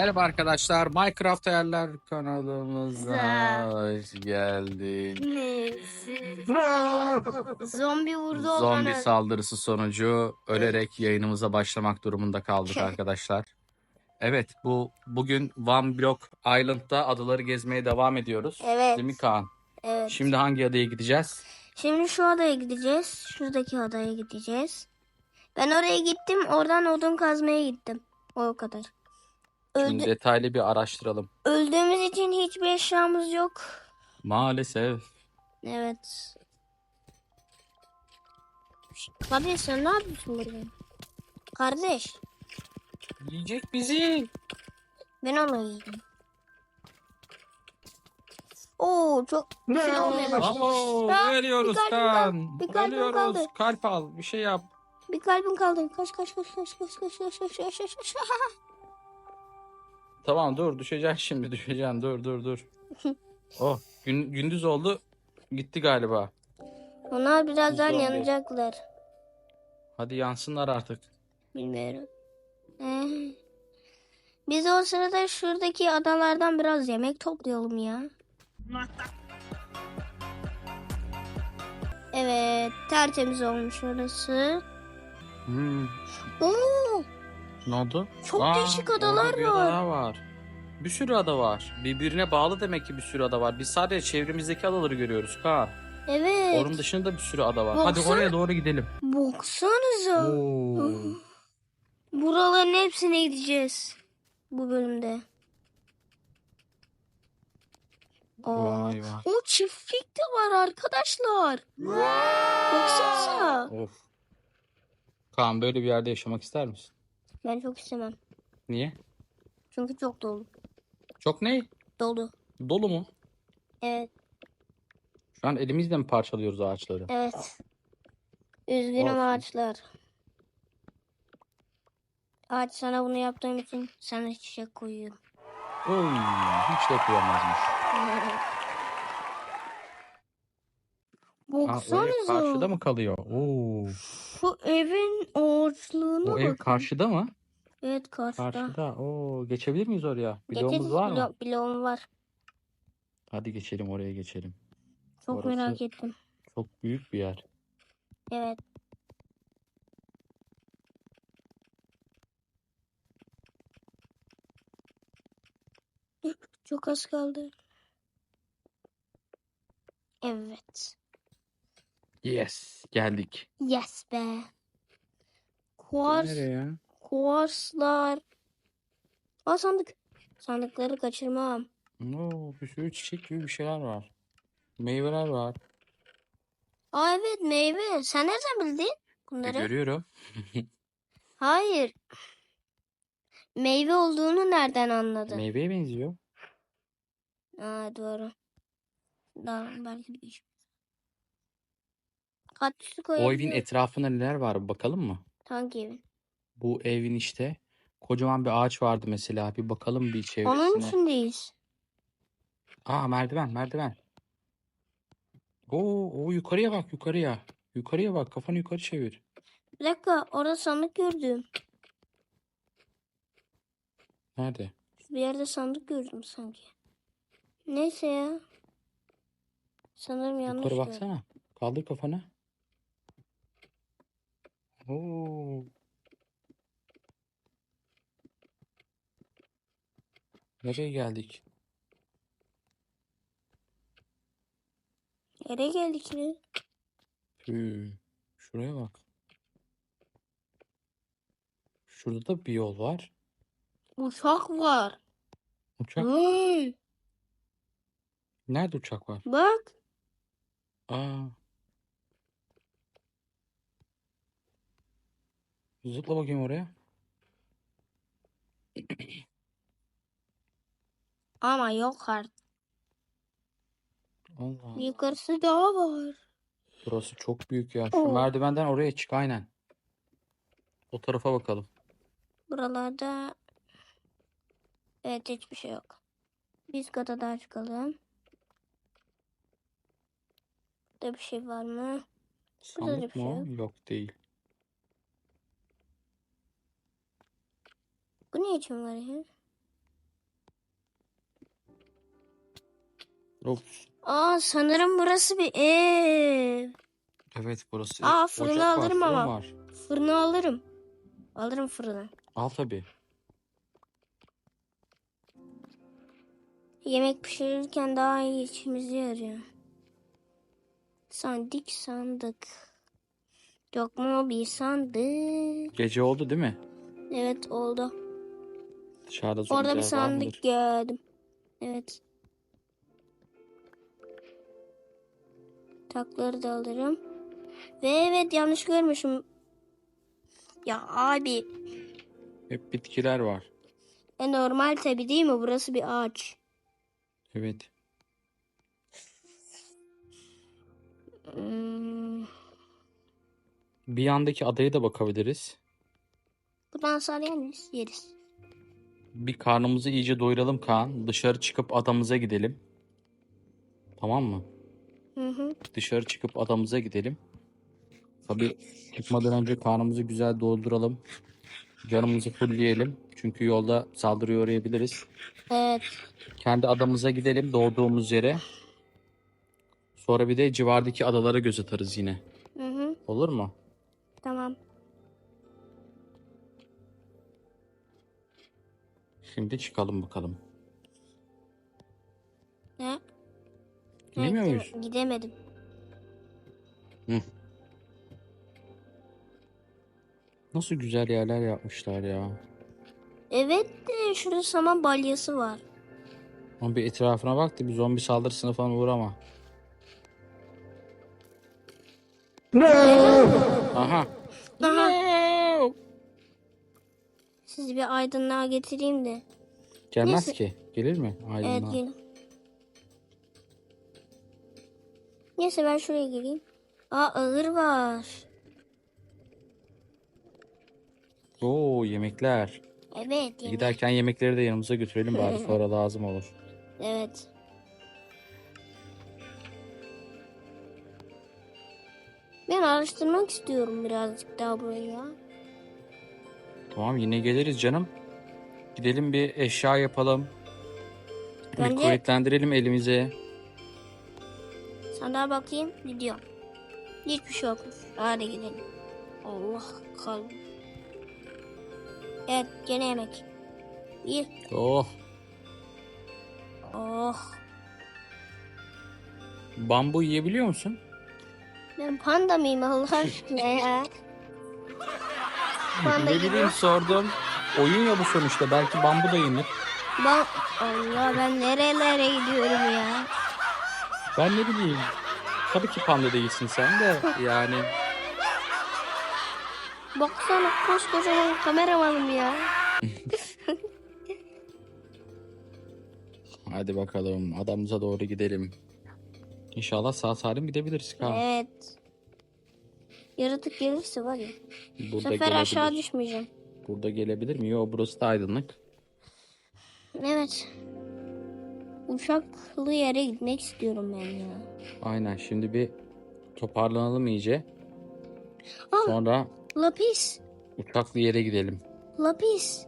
Merhaba arkadaşlar, Minecraft Hayaller kanalımıza Za- hoş geldin. Zombi vurdu Zombi bana. saldırısı sonucu ölerek yayınımıza başlamak durumunda kaldık arkadaşlar. Evet, bu bugün One Block Island'da adaları gezmeye devam ediyoruz. Evet. Değil mi Kaan? Evet. Şimdi hangi adaya gideceğiz? Şimdi şu adaya gideceğiz. Şuradaki adaya gideceğiz. Ben oraya gittim. Oradan odun kazmaya gittim. O kadar. Şimdi Öldü- detaylı bir araştıralım. öldüğümüz için hiçbir eşyamız yok. Maalesef. Evet. Kardeş sen ne yapıyorsun burada? Kardeş Yiyecek bizi. ben onu yiyeceğim. Oo çok şey olmaya başladı. Ha, ölüyoruz bir kalbim kaldı, bir kalbim Ölüyoruz. kaldı. Kalp al, bir şey yap. Bir kalbim kaldı. Kaç kaç kaç kaç kaç kaç kaç kaç kaç kaç kaç. Tamam dur düşeceksin şimdi düşeceksin dur dur dur. oh gün, gündüz oldu gitti galiba. Onlar birazdan Zombi. yanacaklar. Hadi yansınlar artık. Bilmiyorum. Ee, biz o sırada şuradaki adalardan biraz yemek toplayalım ya. Evet, tertemiz olmuş orası. Hmm, Oo, ne oldu? Çok değişik adalar orada bir var. ada daha var. Bir sürü ada var. Birbirine bağlı demek ki bir sürü ada var. Biz sadece çevremizdeki adaları görüyoruz Kaan. evet. Onun dışında bir sürü ada var. Baksana. Hadi oraya doğru gidelim. Baksanıza. Oo. Buraların hepsine gideceğiz. Bu bölümde. Aa, Vay vay. o çiftlik de var arkadaşlar. Baksanıza. Of. Kaan böyle bir yerde yaşamak ister misin? Ben çok istemem. Niye? Çünkü çok dolu. Çok ne? Dolu. Dolu mu? Evet. Şu an elimizle mi parçalıyoruz ağaçları? Evet. Üzgünüm Olsun. ağaçlar. Ağaç sana bunu yaptığım için sana çiçek koyuyorum. Oy, hiç de kıyamazmış. Aa, o ev Baksanıza. karşıda mı kalıyor? Oo. Şu evin ağaçlığına O ev bakın. karşıda mı? Evet karşıda. Karşıda. Oo, geçebilir miyiz oraya? Bloğumuz var mı? Blo- bloğum var. Hadi geçelim oraya geçelim. Çok Orası- merak ettim. Çok büyük bir yer. Evet. Çok az kaldı. Evet. Yes, geldik. Yes be. Kuars, Nereye ya? kuarslar. Aa sandık. Sandıkları kaçırmam. Oo, bir sürü çiçek gibi bir şeyler var. Meyveler var. Aa evet meyve. Sen nereden bildin E, bunları? görüyorum. Hayır. Meyve olduğunu nereden anladın? Meyveye benziyor. Aa doğru. Daha belki bir. Kaktüsü O koyabiliyor. evin etrafında neler var bakalım mı? Hangi evin? Bu evin işte kocaman bir ağaç vardı mesela. Bir bakalım bir çevresine. Onun içindeyiz. Aa merdiven merdiven. Oo, o yukarıya bak yukarıya. Yukarıya bak kafanı yukarı çevir. Bir dakika orada sandık gördüm. Nerede? Bir yerde sandık gördüm sanki. Neyse ya. Sanırım yanlış Yukarı baksana. Kaldır kafanı. Oo. Nereye geldik? Nereye geldik yine? Hü, Şuraya bak. Şurada da bir yol var. Uçak var. Uçak. Vay, Nerede uçak var? bak. Aa. Zıpla bakayım oraya. Ama yok artık. Allah. Yukarısı daha var. Burası çok büyük ya. Şu Oo. merdivenden oraya çık aynen. O tarafa bakalım. Buralarda evet hiçbir şey yok. Biz kata daha çıkalım. Burada bir şey var mı? Burada da Sandık bir mı şey o? yok. Yok değil. Bu ne için var ya? Ups. Aa sanırım burası bir ev. Evet burası. Aa, ocak fırını var, alırım fırın ama. var. Fırını alırım. Alırım fırını. Al tabii. Yemek pişirirken daha iyi içimize yarıyor. Sandık sandık. Yok mu bir sandık? Gece oldu değil mi? Evet oldu. Dışarıda Orada bir sandık mıdır? gördüm. Evet. Takları da alırım. Ve evet yanlış görmüşüm. Ya abi. Hep bitkiler var. E normal tabi değil mi? Burası bir ağaç. Evet. Hmm. Bir yandaki adaya da bakabiliriz. Buradan miyiz? Yeriz. Bir karnımızı iyice doyuralım Kaan. Dışarı çıkıp adamıza gidelim. Tamam mı? Hı hı. Dışarı çıkıp adamıza gidelim. Tabii çıkmadan önce karnımızı güzel dolduralım. Canımızı fullleyelim. Çünkü yolda saldırıya uğrayabiliriz. Evet. Kendi adamıza gidelim doğduğumuz yere. Sonra bir de civardaki adalara göz atarız yine. Hı hı. Olur mu? Tamam. Şimdi çıkalım bakalım. Gidemiyor Evet, muyuz? Gidemedim. Nasıl güzel yerler yapmışlar ya. Evet de şurada saman balyası var. Ama bir etrafına bak da bir zombi saldırısına falan uğrama. Aha. Aha. Sizi bir aydınlığa getireyim de. Gelmez Neyse. ki. Gelir mi? Evet Aydınlığa. gelin. Neyse ben şuraya gireyim. Aa ağır var. Oo yemekler. Evet. yemek. Giderken yemekleri de yanımıza götürelim bari sonra lazım olur. Evet. Ben araştırmak istiyorum birazcık daha burayı ya. Tamam yine geliriz canım. Gidelim bir eşya yapalım. Bir Bence- kuvvetlendirelim elimize. Sana bakayım gidiyorum. Hiçbir şey yokmuş. Hadi gidelim. Allah kalbim. Evet gene yemek. Bir. Oh. Oh. Bambu yiyebiliyor musun? Ben panda mıyım Allah aşkına ya? Panda ne bileyim sordum. Oyun ya bu sonuçta. Belki bambu da yenir. Ben, Allah ben nerelere gidiyorum ya? Ben ne bileyim. Tabii ki panda değilsin sen de. Yani Baksana koskocaman kameramanım ya. hadi bakalım adamıza doğru gidelim. İnşallah sağ salim gidebiliriz Kaan. Evet. Yaratık gelirse var ya. Bu Burada sefer aşağı gelebilir. düşmeyeceğim. Burada gelebilir mi? Yok burası da aydınlık. Evet. Uçaklı yere gitmek istiyorum ben ya. Aynen şimdi bir toparlanalım iyice. Aa. Sonra Lapis. uçaklı yere gidelim. Lapis.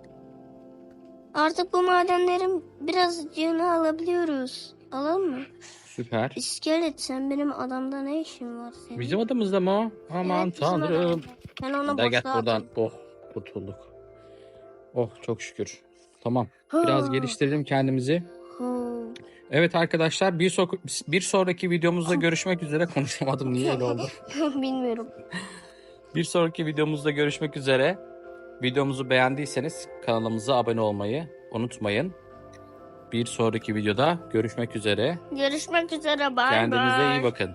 Artık bu madenlerin birazcığını alabiliyoruz. Alalım mı? Süper. İskelet sen benim adamda ne işin var senin? Bizim adımızda mı o? Aman Evet, bizim tanrım. Ben onu Da gel boşluğa buradan. atayım. Oh kurtulduk. Oh çok şükür. Tamam. Biraz Ha. geliştirelim kendimizi. Evet arkadaşlar bir, so- bir sonraki videomuzda görüşmek üzere. Konuşamadım niye öyle oldu. Bilmiyorum. Bir sonraki videomuzda görüşmek üzere. Videomuzu beğendiyseniz kanalımıza abone olmayı unutmayın. Bir sonraki videoda görüşmek üzere. Görüşmek üzere. Bay bay. Kendinize iyi bakın.